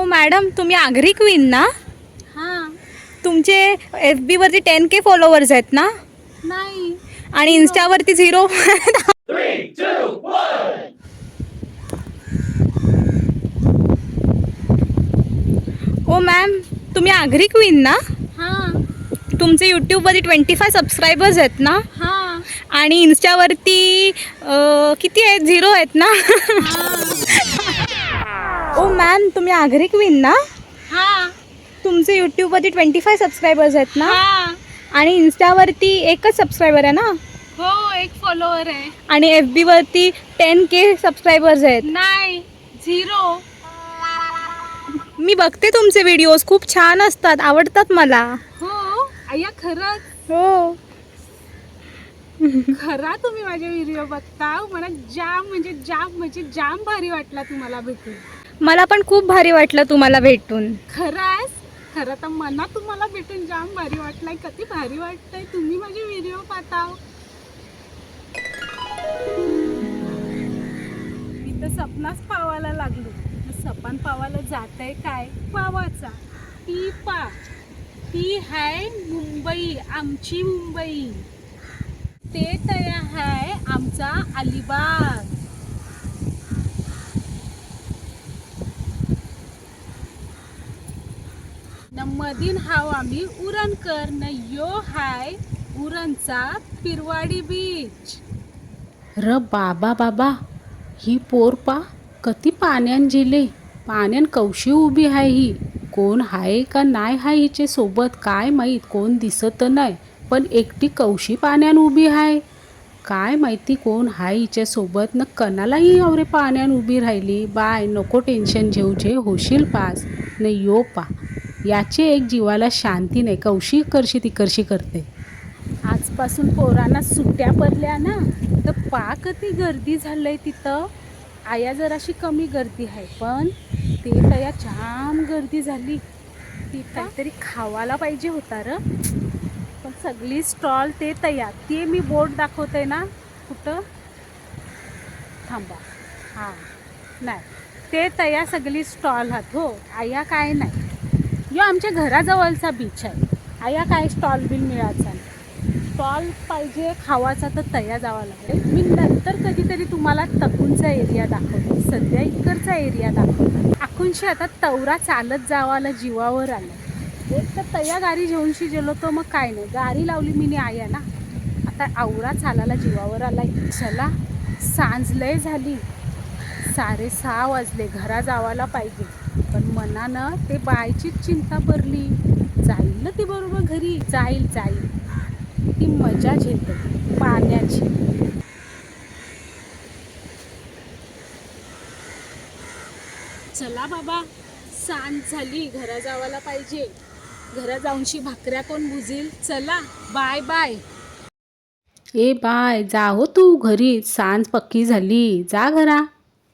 हो मॅडम तुम्ही आगरी क्वीन ना? हां. तुमचे एफ बीवरती टेन के फॉलोअर्स आहेत ना? नाही. आणि इन्स्टावरती झिरो ओ मॅम तुम्ही आगरी क्वीन ना? हां. तुमचे यूट्यूबवरती ट्वेंटी फाय सबस्क्रायबर्स आहेत ना? हां. आणि इन्स्टावरती अं, किती आहेत? झिरो आहेत ना? ओ मॅम तुम्ही आगरी क्वीन ना? हां. तुमचे यूट्यूबवरती ट्वेंटी फाय सबस्क्रायबर्स आहेत ना? हां. आणि इन्स्टावरती एकच सबस्क्रायबर आहे ना? हो एक फॉलोअर आहे. आणि एफ बीवरती टेन के सबस्क्रायबर्स आहेत. नाही झिरो मी बघते तुमचे व्हिडिओज खूप छान असतात आवडतात मला. हो अय्या खरंच. हो. खरा तुम्ही माझे व्हिडिओ बघता. मला जाम म्हणजे जाम म्हणजे जाम भारी वाटला तुम्हाला भेटून. मला पण खूप भारी वाटलं तुम्हाला भेटून. खरंच? खरं तर मला तुम्हाला भेटून जाम भारी वाटलंय. कधी भारी वाटतंय. तुम्ही माझे व्हिडिओ पाहता मी तर सपनाच पावायला लागलो. सपन पावायला जात आहे काय? पावाचा. ती पा. ती हाय मुंबई. आमची मुंबई. ते तया आहे आमचा अलिबाग. न हाव आम्ही उरणकर न यो हाय उरणचा पिरवाडी बीच. र बाबा बाबा ही पोर पा कती पाण्यान झिले पाण्यान कवशी उभी आहे ही? कोण आहे का नाही हाय हिचे सोबत काय माहीत कोण दिसत नाही पण एकटी कवशी पाण्यान उभी आहे काय माहिती कोण हाय हिच्या सोबत न कणालाही अवरे पाण्यान उभी राहिली? बाय नको टेन्शन घेऊ जे होशील पास न यो पा. याचे एक जीवाला शांती नाही. कौशी करशी ती करशी करते. आजपासून पोरांना सुट्ट्या पडल्या ना तर पाक ती गर्दी झालंय तिथं. आया जराशी कमी गर्दी आहे पण ते तया जाम गर्दी झाली. ती काहीतरी खावायला पाहिजे होता र. पण सगळी स्टॉल ते तया ते मी बोर्ड दाखवते ना कुठं? थांबा. हां नाही. ते तया सगळी स्टॉल आहात हो. आया काय नाही. यो आमच्या घराजवळचा बीच आहे. आया काय स्टॉल बिल मिळायचा स्टॉल पाहिजे खावाचा तर तया जावा लागेल. मी नंतर कधीतरी तुम्हाला तकूनचा एरिया दाखवतो. सध्या इकडचा एरिया दाखवतो. आखूनशी आता तवरा चालत जावाला जीवावर आलं. एक तर तया गाडी घेऊनशी गेलो तो मग काय नाही. गाडी लावली मी आया ना. आता आवरा चालायला जीवावर आला चला सांज लय झाली. साडे सहा वाजले. घरा जावायला पाहिजे. पण मनानं ते बायचीच चिंता भरली. जाईल ना ती बरोबर घरी? जाईल जाईल. ती मजा घेते. पाण्याची. चला बाबा सांज झाली. घरा जावायला पाहिजे. घरा जाऊनशी भाकऱ्या कोण भुजील? चला. Bye bye. ए बाय जा हो तू घरी. सांज पक्की झाली. जा घरा.